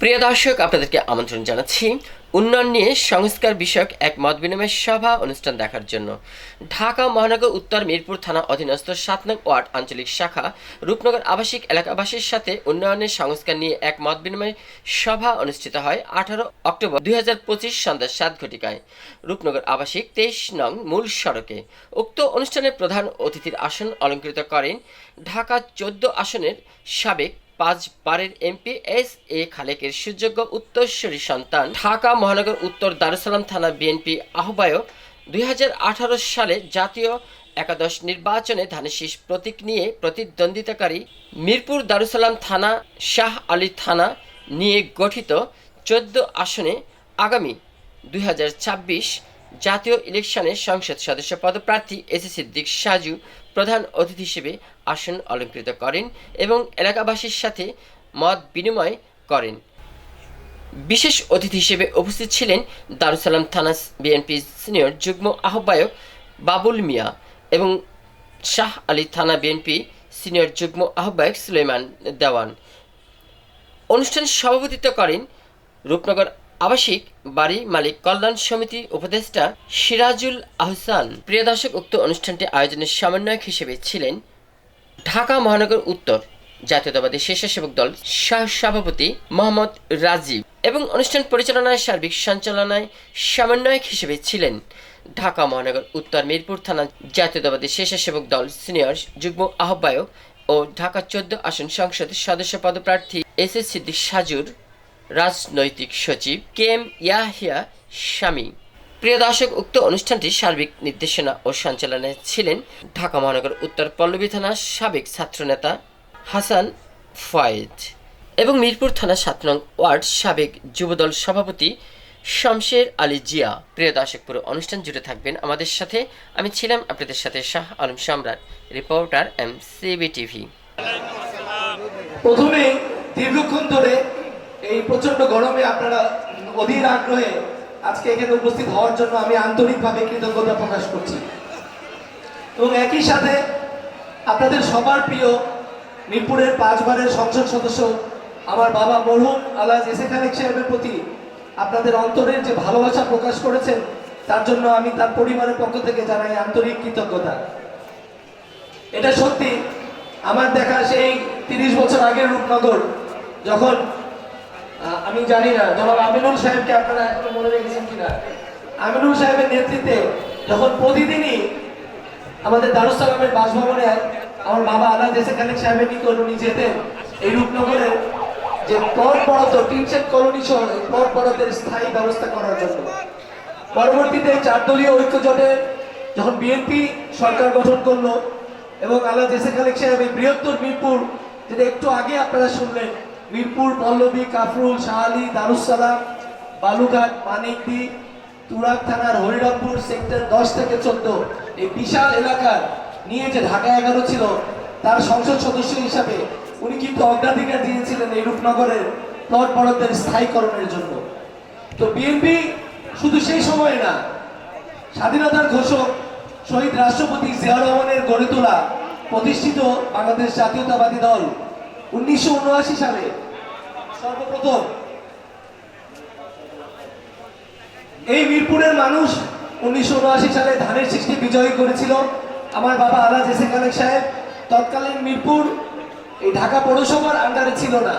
প্রিয় দর্শক, আপনাদেরকে আমন্ত্রণ জানাচ্ছি উন্নয়ন নিয়ে সংস্কার বিষয়ক এক মত বিনিময় সভা অনুষ্ঠান দেখার জন্য। ঢাকা, মহানগর, উত্তর মিরপুর থানা অধীনস্থ সাত নং ওয়ার্ড আঞ্চলিক শাখা, রূপনগর আবাসিক এলাকাবাসীর সাথে উন্নয়নের সংস্কার নিয়ে এক মত বিনিময় সভা অনুষ্ঠিত হয় আঠারো অক্টোবর দুই হাজার পঁচিশ সন্ধ্যা সাত ঘটিকায়। রূপনগর আবাসিক তেইশ নং মূল সড়কে। উক্ত অনুষ্ঠানে প্রধান অতিথির আসন অলঙ্কৃত করেন ঢাকা চোদ্দ আসনের সাবেক পাঁচ বারের এমপি এস এ খালেকের সুযোগ্য উত্তরস্বরী সন্তান ঢাকা মহানগর উত্তর দারুসালাম থানা বিএনপি আহ্বায়ক দুই হাজার আঠারো সালে জাতীয় একাদশ নির্বাচনে ধানের প্রতীক নিয়ে প্রতিদ্বন্দ্বিতাকারী মিরপুর দারুসালাম থানা শাহ আলী থানা নিয়ে গঠিত চোদ্দ আসনে আগামী দুই হাজার ছাব্বিশ জাতীয় ইলেকশনে সংসদ সদস্য পদপ্রার্থী এসি সিদ্দিক সাজু প্রধান অতিথি হিসেবে আসন অলঙ্কৃত করেন এবং এলাকাবাসীর সাথে মত বিনিময় করেন। বিশেষ অতিথি হিসেবে উপস্থিত ছিলেন দারুসালাম থানা বিএনপি সিনিয়র যুগ্ম আহ্বায়ক বাবুল মিয়া এবং শাহ আলী থানা বিএনপি সিনিয়র যুগ্ম আহ্বায়ক সুলেমান দেওয়ান। অনুষ্ঠান সভাপতিত্ব করেন রূপনগর আবাসিক বাড়ি মালিক কল্যাণ সমিতি উপদেষ্টা সিরাজুল আহসান। প্রিয় দর্শক, উক্ত অনুষ্ঠানটি আয়োজনের সমন্বয়ক হিসেবে ছিলেন ঢাকা মহানগর উত্তর জাতীয়তাবাদী স্বেচ্ছাসেবক দল সহ সভাপতি মোহাম্মদ রাজীব এবং অনুষ্ঠান পরিচালনায় সার্বিক সঞ্চালনায় সমন্বয়ক হিসেবে ছিলেন ঢাকা মহানগর উত্তর মিরপুর থানা জাতীয়তাবাদী স্বেচ্ছাসেবক দল সিনিয়র যুগ্ম আহ্বায়ক ও ঢাকা চোদ্দ আসন সংসদের সদস্য পদপ্রার্থী এস এস সিদ্দিক সাজুর রাজনৈতিক সচিব কে এম ইয়াহিয়া স্বামী প্রিয় দর্শক, উক্ত অনুষ্ঠানটি সার্বিক নির্দেশনা ও সঞ্চালনে ছিলেন ঢাকা মহানগর উত্তর পল্লবী থানার সাবেক ছাত্রনেতা হাসান ফয়েজ এবং মিরপুর থানা সাত নং ওয়ার্ড সাবেক যুবদল সভাপতি শমশের আলী জিয়া। প্রিয় দর্শক, পুরো অনুষ্ঠান জুড়ে থাকবেন আমাদের সাথে। আমি ছিলাম আপনাদের সাথে শাহ আলম সম্রাট, রিপোর্টার এম সিবি টিভি প্রথমে দীর্ঘক্ষণ ধরে এই প্রচণ্ড গরমে আপনারা অধীর আগ্রহে আজকে এখানে উপস্থিত হওয়ার জন্য আমি আন্তরিকভাবে কৃতজ্ঞতা প্রকাশ করছি। এবং একই সাথে আপনাদের সবার প্রিয় মিরপুরের পাঁচবারের সংসদ সদস্য আমার বাবা মরহুম আল্লাহ এসে খালেক সাহেবের প্রতি আপনাদের অন্তরের যে ভালোবাসা প্রকাশ করেছেন, তার জন্য আমি তার পরিবারের পক্ষ থেকে জানাই আন্তরিক কৃতজ্ঞতা। এটা সত্যি, আমার দেখা সেই তিরিশ বছর আগের রূপনগর, যখন আমি জানি না, জনাব আমিনুল সাহেবকে আপনারা এখনও মনে রেখেছেন কিনা। আমিনুল সাহেবের নেতৃত্বে যখন প্রতিদিনই আমাদের দারুসালামের বাসভবনে আমার বাবা আল্লাহ দেশে খালেক সাহেবের নিকট উনি যেতেন, এই রূপনগরের যে প্লট বরাদ্দ টিনসেট কলোনি সহ প্লট বরাদ্দের স্থায়ী ব্যবস্থা করার জন্য। পরবর্তীতে চার দলীয় ঐক্য জোটে যখন বিএনপি সরকার গঠন করল এবং আল্লাহ জেসে খালেক সাহেব এই বৃহত্তর মিরপুর যেটা একটু আগে আপনারা শুনলেন মিরপুর, পল্লবী, কাফরুল, শাহালি দারুসালাম বালুঘাট, মানিকদি, তুরাগ থানার হরিরামপুর সেক্টর দশ থেকে চোদ্দ। এই বিশাল এলাকার নিয়ে যে ঢাকা এগারো ছিল, তার সংসদ সদস্য হিসাবে উনি কিন্তু অগ্রাধিকার দিয়েছিলেন এই রূপনগরের বরাদ্দের স্থায়ীকরণের জন্য। তো বিএনপি শুধু সেই সময় না, স্বাধীনতার ঘোষক শহীদ রাষ্ট্রপতি জিয়া রহমানের গড়ে তোলা প্রতিষ্ঠিত বাংলাদেশ জাতীয়তাবাদী দল উনিশশো উনআশি সালে। সর্বপ্রথম। এই মিরপুরের মানুষ উনিশশো উনআশি সালে ধানের সৃষ্টি বিজয়ী করেছিল। আমার বাবা আলাজ এসে খালেক সাহেব, তৎকালীন মিরপুর এই ঢাকা পৌরসভার আন্ডারে ছিল না।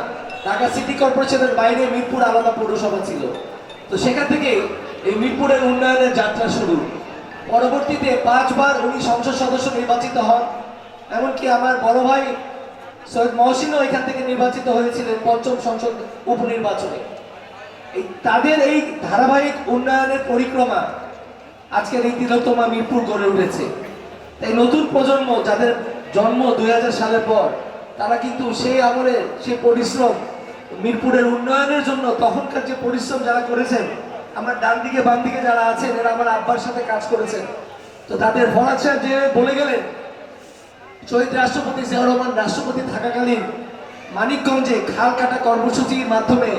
ঢাকা সিটি কর্পোরেশনের বাইরে মিরপুর আলাদা পৌরসভা ছিল। তো সেখান থেকে এই মিরপুরের উন্নয়নের যাত্রা শুরু। পরবর্তীতে পাঁচবার উনি সংসদ সদস্য নির্বাচিত হন। এমনকি আমার বড় ভাই সৈয়দ মহসিনও এখান থেকে নির্বাচিত হয়েছিলেন পঞ্চম সংসদ উপনির্বাচনে। এই তাদের এই ধারাবাহিক উন্নয়নের পরিক্রমা আজকের এই তিলোত্তমা মিরপুর গড়ে উঠেছে। তাই নতুন প্রজন্ম যাদের জন্ম দুই হাজার সালের পর, তারা কিন্তু সেই আমলে সেই পরিশ্রম, মিরপুরের উন্নয়নের জন্য তখনকার যে পরিশ্রম যারা করেছেন, আমার ডান দিকে বাম দিকে যারা আছেন, এরা আমার আব্বার সাথে কাজ করেছেন। তো তাদের সাহেব যে বলে গেলেন শহীদ রাষ্ট্রপতি জিয়াউর রহমান রাষ্ট্রপতি থাকাকালীন মানিকগঞ্জে খাল কাটা কর্মসূচির মাধ্যমে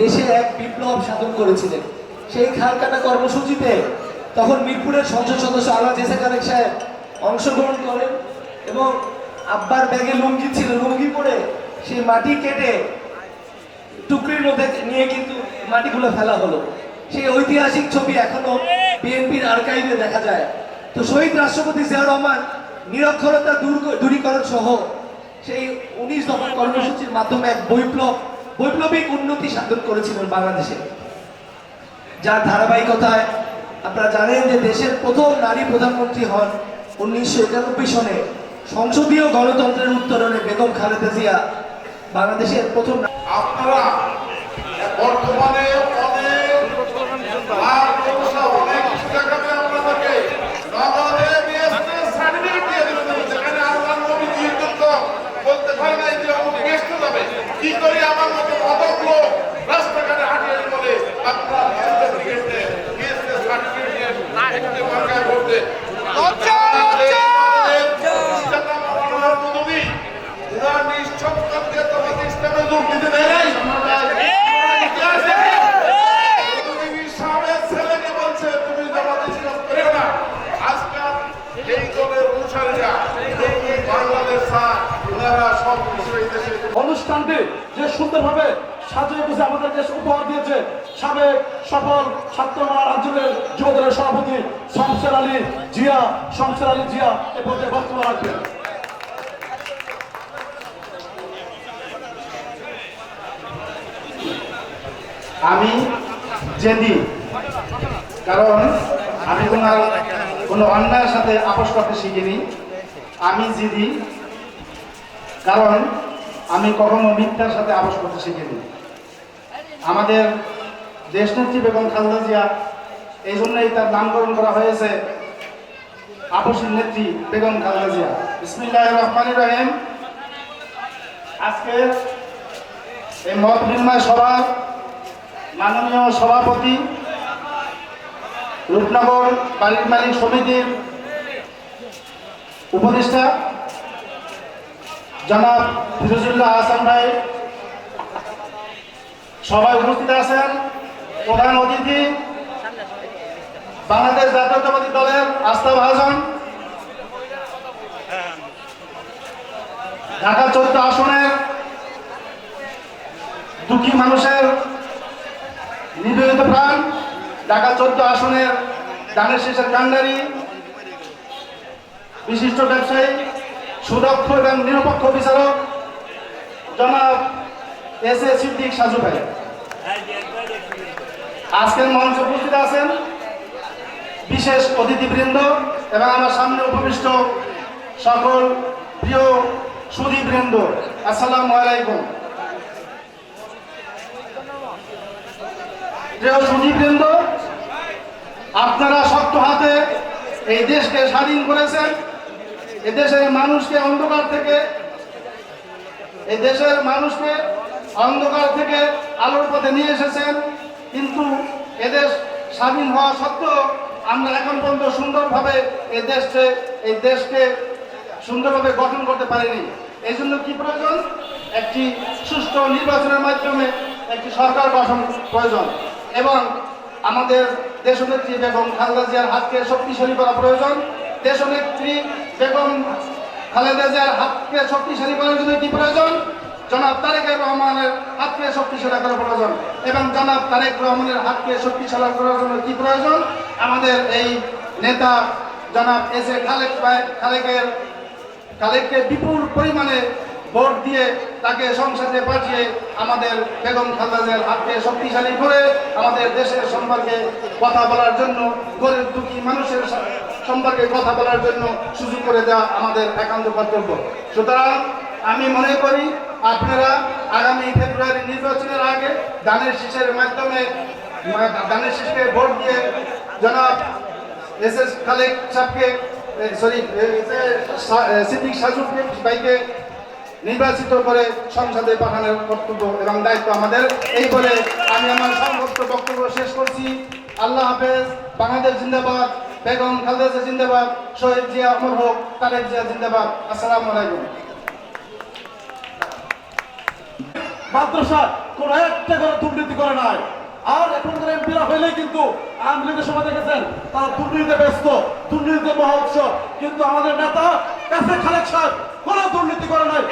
দেশে এক বিপ্লব সাধন করেছিলেন। সেই খাল কাটা কর্মসূচিতে তখন মিরপুরের সংসদ সদস্য আলা জেসে সাহেব অংশগ্রহণ করেন এবং আব্বার ব্যাগে লুঙ্গি ছিল, লুঙ্গি পরে সেই মাটি কেটে টুকরির মধ্যে নিয়ে কিন্তু মাটিগুলো ফেলা হলো। সেই ঐতিহাসিক ছবি এখনও বিএনপির আর্কাইভে দেখা যায়। তো শহীদ রাষ্ট্রপতি জিয়াউর রহমান নিরক্ষরতা দূর দূরীকরণ সহ সেই উনিশ দফার কর্মসূচির মাধ্যমে এক বৈপ্লব, বৈপ্লবিক উন্নতি সাধন করেছিলেন বাংলাদেশে। যার ধারাবাহিকতায় আপনারা জানেন যে দেশের প্রথম নারী প্রধানমন্ত্রী হন উনিশশো একানব্বই সনে সংসদীয় গণতন্ত্রের উত্তরণে বেগম খালেদা জিয়া বাংলাদেশের প্রথম আপনারা বর্তমানে অনেক লাখ পয়সা অনেক কিছু দেখাবে আপনাদেরকে নগদে বিএসএস সার্টিফিকেট দিয়ে দেবেন যেখানে আল্লাহ নবী জীবিত বলতে পারে নাই যে অমুক বেস্ট যাবে কি করি আমার মতো অদক লোক রাস্তাঘাটে হাঁটিয়ে বলে আপনারা সার্টিফিকেট দেন বিএসএস সার্টিফিকেট দিয়ে ভোটে মার্কায় ভোট দেন উনার নিঃসন্তান দিয়ে তোমাকে ইসলামে যোগ দিতে দেয় নাই তুমি সাবেক ছেলেকে বলছে তুমি জামাত ইসলাম করিও না আজকাল এই দলের অনুসারীরা বাংলাদেশ স্যার ওনারা সব কিছু এই দেশে অনুষ্ঠানটি যে সুন্দরভাবে সাজিয়ে গুছে আমাদের দেশ উপহার দিয়েছে, সাবেক সফল ছাত্রমার আঞ্চলের যুবদলের সভাপতি শমসের আলী জিয়া শমসের আলী জিয়া এ পর্যায়ে বক্তব্য রাখবেন আমি জেদি। কারণ আমি কোনো কোনো অন্যায়ের সাথে আপোষ করতে শিখিনি। আমি জিদি। কারণ আমি কখনো মিথ্যার সাথে আপোষ করতে শিখিনি। আমাদের দেশনেত্রী বেগম খালেদা জিয়া এই জন্যই তার নামকরণ করা হয়েছে আপসীর নেত্রী বেগম খালেদা জিয়া। বিসমিল্লাহ রহমান রহিম। আজকে এই মত বিনিময় সভার মাননীয় সভাপতি, রূপনগর বাড়ির মালিক সমিতির উপদেষ্টা, জনাব ফিরোজুল্লাহ হাসান ভাই, সবাই উপস্থিত আছেন। প্রধান অতিথি, বাংলাদেশ জাতীয়তাবাদী দলের আস্থা ভাজন, ঢাকা চৌদ্দ আসনের দুঃখী মানুষের নিবেদিত প্রাণ, ঢাকা চোদ্দ আসনের দানের শেষের কান্ডারি, বিশিষ্ট ব্যবসায়ী, সুদক্ষ এবং নিরপেক্ষ বিচারক, জনাব এস এ সিদ্দিক সাজু ভাই। আজকের মঞ্চে উপস্থিত আছেন বিশেষ অতিথিবৃন্দ এবং আমার সামনে উপবিষ্ট সকল প্রিয় সুদীবৃন্দ আসসালামু আলাইকুম। প্রিয় সুদীবৃন্দ আপনারা শক্ত হাতে এই দেশকে স্বাধীন করেছেন। এ দেশের মানুষকে অন্ধকার থেকে এই দেশের মানুষকে অন্ধকার থেকে আলোর পথে নিয়ে এসেছেন। কিন্তু এদেশ স্বাধীন হওয়া সত্ত্বেও আমরা এখন পর্যন্ত সুন্দরভাবে এই দেশকে এই দেশকে সুন্দরভাবে গঠন করতে পারিনি। এই জন্য কী প্রয়োজন? একটি সুষ্ঠু নির্বাচনের মাধ্যমে একটি সরকার গঠন প্রয়োজন। এবং আমাদের দেশনেত্রী বেগম খালেদা জিয়ার হাতকে শক্তিশালী করা প্রয়োজন। দেশনেত্রী বেগম খালেদা জিয়ার হাতকে শক্তিশালী করার জন্য কি প্রয়োজন? জনাব তারেক রহমানের হাতকে শক্তিশালী করা প্রয়োজন এবং জনাব তারেক রহমানের হাতকে শক্তিশালী করার জন্য কি প্রয়োজন? আমাদের এই নেতা জনাব এস এ খালেক খালেকের খালেককে বিপুল পরিমাণে ভোট দিয়ে তাকে সংসদে পাঠিয়ে আমাদের বেগম খালেদা জিয়ার হাতকে শক্তিশালী করে আমাদের দেশের সম্পর্কে কথা বলার জন্য, গরিব দুঃখী মানুষের সম্পর্কে কথা বলার জন্য সুযোগ করে দেওয়া আমাদের একান্ত কর্তব্য। সুতরাং আমি মনে করি, আপনারা আগামী ফেব্রুয়ারি নির্বাচনের আগে দানের শীষের মাধ্যমে দানের শীষকে ভোট দিয়ে জনাব এস এস খালেক সাহেবকে সরি সিদ্দিক সাজুক ভাইকে নির্বাচিত করে সংসদে পাঠানোর কর্তব্য এবং দায়িত্ব আমাদের। এই বলে আমি আমার সংক্ষিপ্ত বক্তব্য শেষ করছি। আল্লাহ হাফেজ। বাংলাদেশ জিন্দাবাদ। বেগম খালেদা জিন্দাবাদ। শহীদ জিয়া অমর হোক তারেক জিয়া জিন্দাবাদ। আসসালামু আলাইকুম। মাদ্রাসা কোন একটা করে দুর্নীতি করে নাই। আর এখনকার এমপিরা হইলে কিন্তু আওয়ামী লীগের সময় দেখেছেন, তারা দুর্নীতিতে ব্যস্ত, দুর্নীতিতে মহোৎসব কিন্তু আমাদের নেতা কাছে খালেক সাহেব কোনো দুর্নীতি করে নাই।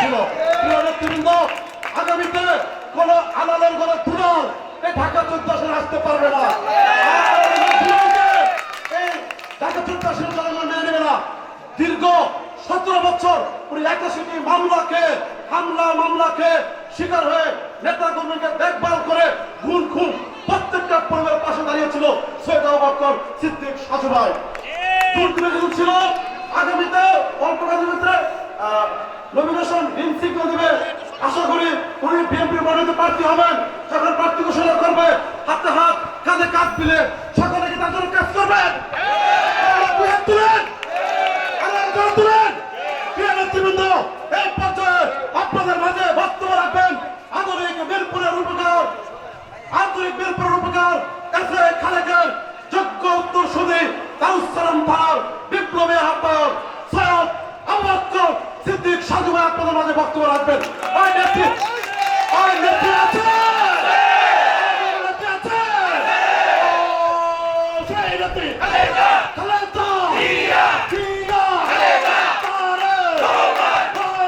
ছিল। নেতৃবৃন্দ আগামীতে কোন আলালের কোন দুলাল এই ঢাকা চোদ্দ আসনে আসতে পারবে না। এই ঢাকা চোদ্দ আসনে না। দীর্ঘ সতেরো বছর উনি একাশিটি মামলাকে, হামলা মামলাকে শিকার হয়ে নেতা কর্মীকে দেখভাল করে খুন খুন প্রত্যেকটা পরিবারের পাশে দাঁড়িয়েছিল। সৈয়দ আবাক্কর সিদ্দিক, সাজু ভাই। ছিল আগামীতে অল্প কাজের ভিতরে নমিনেশন হিমসিক দিবে। আশা করি উনি বিএনপি মনোনীত প্রার্থী হবেন। যখন প্রার্থী ঘোষণা করবে, হাতে হাত, কাঁধে কাঁধ মিলে সকলে কি তার জন্য কাজ করবেন? তুলেন। মিরপুরের উপকার খালেকের যোগ্য উত্তর সুদী দারুসালাম থানার বিপ্লবী আহ্বায়ক সৈয়দ আবুবকর সিদ্দিক সাজু ভাই আপনাদের মাঝে বক্তব্য রাখবেন। ওই নেত্রী ওই নেত্রী আছে